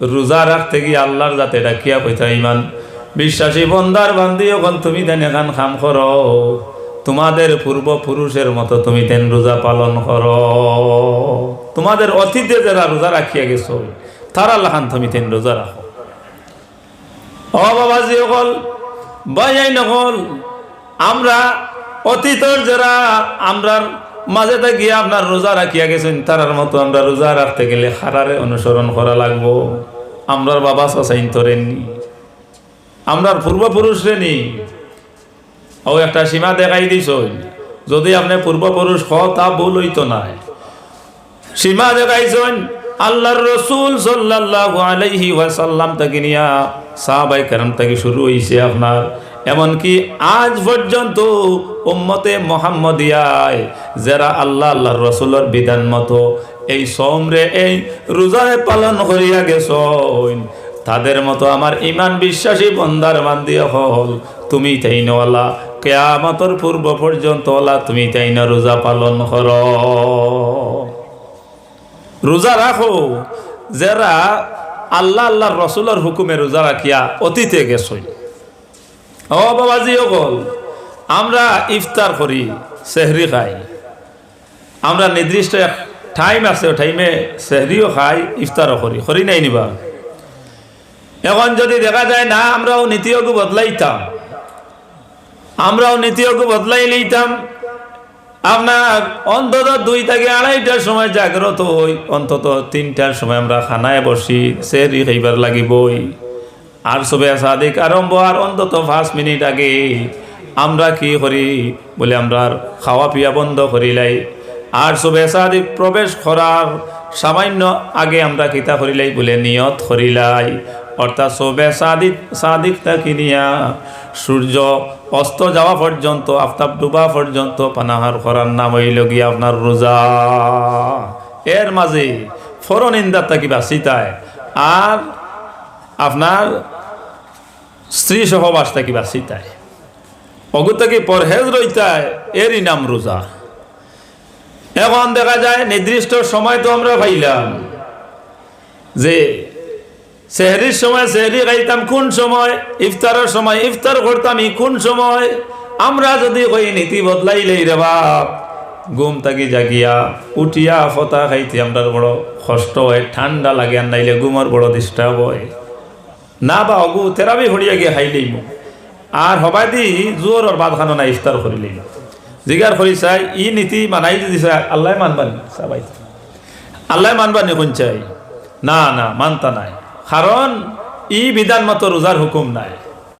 রোজা রাখতে গিয়ে আল্লাহর যাতে ডাকিয়া কইতা ইমান বিশ্বাসী বন্দার বান্ধি এখন তুমি দেন এখান খাম করো তোমাদের পূর্বপুরুষের মতো তুমি তেন রোজা পালন করো তোমাদের অতীতে যারা রোজা রাখিয়া গেছো, তারা লাখান তুমি তেন রোজা রাখো। ও বাবাজি অকল বাই নকল আমরা অতীতর যারা আমরার মাঝে গিয়ে আপনার রোজা রাখিয়া গেছেন, তারার মতো আমরা রোজা রাখতে গেলে হারারে অনুসরণ করা লাগবো। আমরার বাবা সাসাইন তরেননি আমরার পূর্বপুরুষরে নি ও একটা সীমা দেখাই দিস যদি আপনি পূর্বপুরুষ হ তা ভুল হইতো না। সীমা দেখাইছেন, আল্লাহর রসুল সাল্লাল্লাহু আলাইহি ওয়াসাল্লাম থেকে নিয়া সাহাবাই কারাম তাকে শুরু হইছে আপনার। এমনকি আজ পর্যন্ত উম্মতে মোহাম্মদিয়ায়, যারা আল্লাহ আল্লাহ রসুলের বিধান মতো এই সোমরে, এই রোজায় পালন করিয়া গেছন, তাদের মতো আমার ইমান বিশ্বাসী বন্দার বান্দিয়া হল, তুমি তাই নওয়ালা কেয়ামতর পূর্ব পর্যন্ত ওলা তুমি তাই না রোজা পালন কর। রোজা রাখো, যারা আল্লাহ আল্লাহর রসুলের হুকুমে রোজা রাখিয়া অতীতে গেছই ও বাবাজি অকল আমরা ইফতার করি, সেহরি খাই। আমরা নির্দিষ্ট টাইম আছে টাইমে সেহরিও খাই, ইফতারও করি। করি নাই নিবা। এখন যদি দেখা যায়, না, আমরাও নীতিয়োগ বদলাইতাম। আমরাও নীতিয়োগ বদলাই লইতাম। আপনার অন্তত দুই থেকে আড়াইটার সময় জাগ্রত হই। অন্তত তিনটার সময় আমরা খানায় বসি সেরি খাইবার লাগিবই। আর সবে সাদিক আরম্ভ আর অন্তত পাঁচ মিনিট আগে আমরা কি করি? বলে আমরা খাওয়া পিয়া বন্ধ করিলাই আর সবে সাদিক প্রবেশ করার সামান্য আগে আমরা কিতা করিলাই বলে নিয়ত করিলাই অর্থাৎ সবে সাদিক সাদিক থাকি নিয়া? সূর্য অস্ত যাওয়া পর্যন্ত, আফতাব ডুবা পর্যন্ত পানাহার করার নাম হইল গিয়ে আপনার রোজা। এর মাঝে ফরন ইন্দার থাকি বাঁচিতায় আর আপনার স্ত্রী সহবাস থাকি বাঁচিতায় অগুতাকে পরহেজ রইতায় এরই নাম রোজা। এখন দেখা যায় নির্দিষ্ট সময় তো আমরা পাইলাম যে সেহরির সময় সেহরি খাইতাম কোন সময়? ইফতারের সময় ইফতার করতাম কোন সময়? আমরা যদি কই নীতি বদলাইলেই রে বাপ, ঘুম থাকি জাগিয়া উঠিয়া ফতা খাইতে আমরা বড় কষ্ট হয়, ঠান্ডা লাগে আর নাইলে ঘুমর বড় ডিস্টার্ব হয়। না বা অগু তেরাবি হরিয়া গিয়ে মো আর হবাই দি জোর ওর বাদ খানো না ইফতার করিলেই জিগার করি চাই, ই নীতি মানাই যদি চাই আল্লাহ মানবানি সবাই আল্লাহ মানবানি কোন চাই না না, মানতা নাই। কারণ ই বিধান মতো রোজার হুকুম নাই।